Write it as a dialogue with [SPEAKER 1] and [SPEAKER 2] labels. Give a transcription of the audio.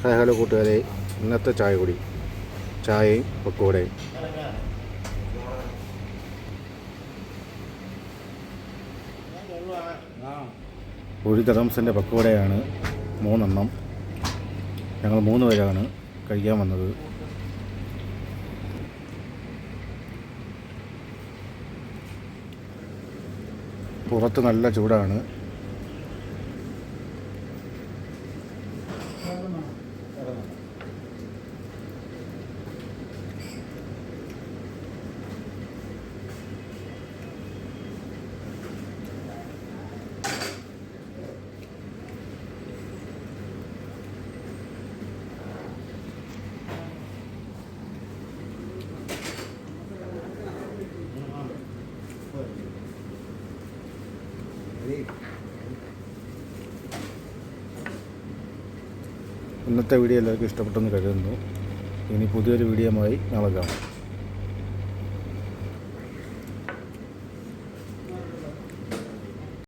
[SPEAKER 1] Hi hello കൂട്ടുകാരെ ഇന്നത്തെ ചായ കുടി. ചായയും പക്കോടയും ഒരു ദറംസിന്റെ പക്കോടയാണ് മൂന്നെണ്ണം. ഞങ്ങൾ മൂന്ന് പേരാണ് കഴിക്കാൻ വന്നത്. പുറത്ത് നല്ല ചൂടാണ്. ഇന്നത്തെ വീഡിയോ എല്ലാവർക്കും ഇഷ്ടപ്പെട്ടെന്ന് കരുതുന്നു. ഇനി പുതിയൊരു വീഡിയോയുമായി നാളെ കാണാം.